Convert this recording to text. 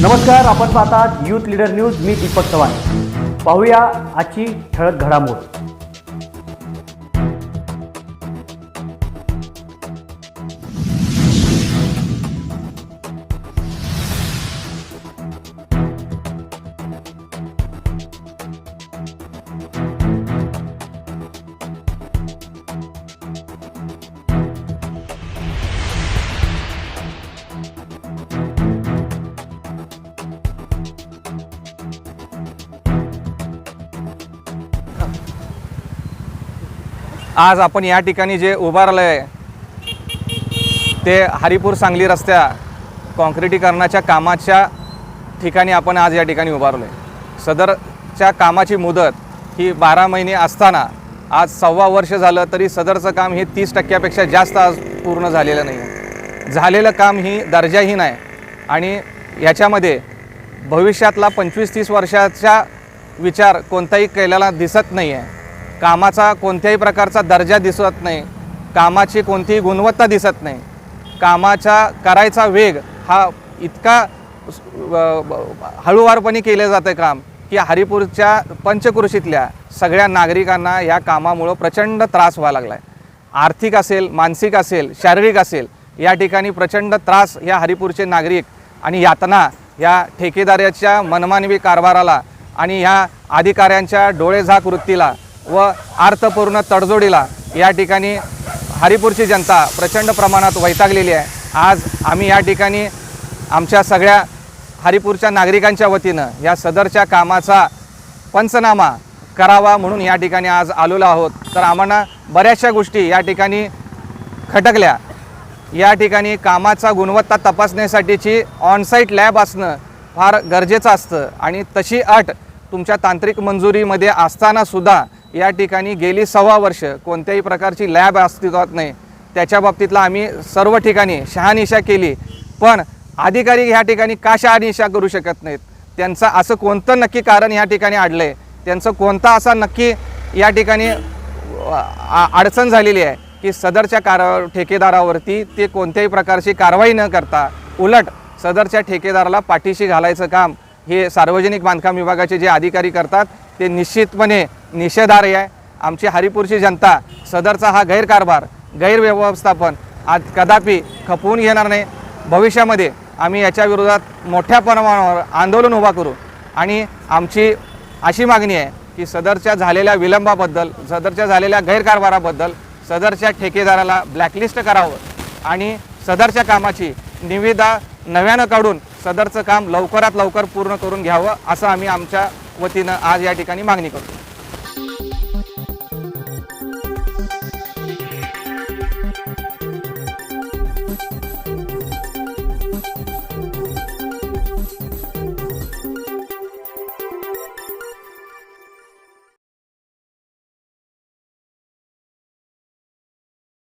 नमस्कार आपण पाहतात यूथ लीडर न्यूज मी दीपक चव्हाण. पाहूया आजची ठळक घडामोड. आज आपण या ठिकाणी जे उभारलं आहे ते हरिपूर सांगली रस्त्या काँक्रिटीकरणाच्या कामाच्या ठिकाणी आपण आज या ठिकाणी उभारलो आहे सदरच्या कामाची मुदत ही बारा महिने असताना आज सव्वा वर्ष झालं तरी सदरचं काम हे तीस टक्क्यापेक्षा जास्त आज पूर्ण झालेलं नाही आहे. झालेलं काम ही दर्जाहीन आहे आणि याच्यामध्ये भविष्यातला पंचवीस तीस वर्षाचा विचार कोणताही केलेला दिसत नाही आहे. कामाचा कोणत्याही प्रकारचा दर्जा दिसत नाही. कामाची कोणतीही गुणवत्ता दिसत नाही. कामाचा करायचा वेग हा इतका हळूवारपणे केलं जातं काम की हरिपूरच्या पंचकृषीतल्या सगळ्या नागरिकांना या कामामुळं प्रचंड त्रास व्हावा लागला आहे आर्थिक असेल मानसिक असेल शारीरिक असेल या ठिकाणी प्रचंड त्रास या हरिपूरचे नागरिक आणि यातना या ठेकेदाराच्या मनमानवी कारभाराला आणि ह्या अधिकाऱ्यांच्या डोळेझाक वृत्तीला व अर्थपूर्ण तडजोडीला या ठिकाणी हरिपूरची जनता प्रचंड प्रमाणात वैतागलेली आहे. आज आम्ही या ठिकाणी आमच्या सगळ्या हरिपूरच्या नागरिकांच्या वतीनं या सदरच्या कामाचा पंचनामा करावा म्हणून या ठिकाणी आज आलेलो आहोत. तर आम्हाला बऱ्याचशा गोष्टी या ठिकाणी खटकल्या. या ठिकाणी कामाचा गुणवत्ता तपासण्यासाठीची ऑनसाईट लॅब असणं फार गरजेचं असतं. आणि तशी अट तुमच्या तांत्रिक मंजुरीमध्ये असतानासुद्धा या ठिकाणी गेली सव्वा वर्ष कोणत्याही प्रकारची लॅब अस्तित्वात नाही. त्याच्या बाबतीतला आम्ही सर्व ठिकाणी शहानिशा केली. पण अधिकारी ह्या ठिकाणी का शहानिशा करू शकत नाहीत? त्यांचं असं कोणतं नक्की कारण ह्या ठिकाणी आडलं आहे त्यांचं कोणता असा नक्की या ठिकाणी आ- अडचण झालेली आहे की सदरच्या कार ठेकेदारावरती ते कोणत्याही प्रकारची कारवाई न करता उलट सदरच्या ठेकेदाराला पाठीशी घालायचं काम हे सार्वजनिक बांधकाम विभागाचे जे अधिकारी करतात ते निश्चितपणे निषेधार्य आहे. आमची हरिपूरची जनता सदरचा हा गैरकारभार गैरव्यवस्थापन आज कदापि खपवून घेणार नाही. भविष्यामध्ये आम्ही याच्या विरोधात मोठ्या प्रमाणावर आंदोलन उभा करू. आणि आमची अशी मागणी आहे की सदरच्या झालेल्या विलंबाबद्दल सदरच्या झालेल्या गैरकारभाराबद्दल सदरच्या ठेकेदाराला ब्लॅकलिस्ट करावं आणि सदरच्या कामाची निविदा नव्यानं काढून सदरचं काम लवकरात लवकर पूर्ण करून घ्यावं असं आम्ही आमच्या वतीनं आज या ठिकाणी मागणी करतो.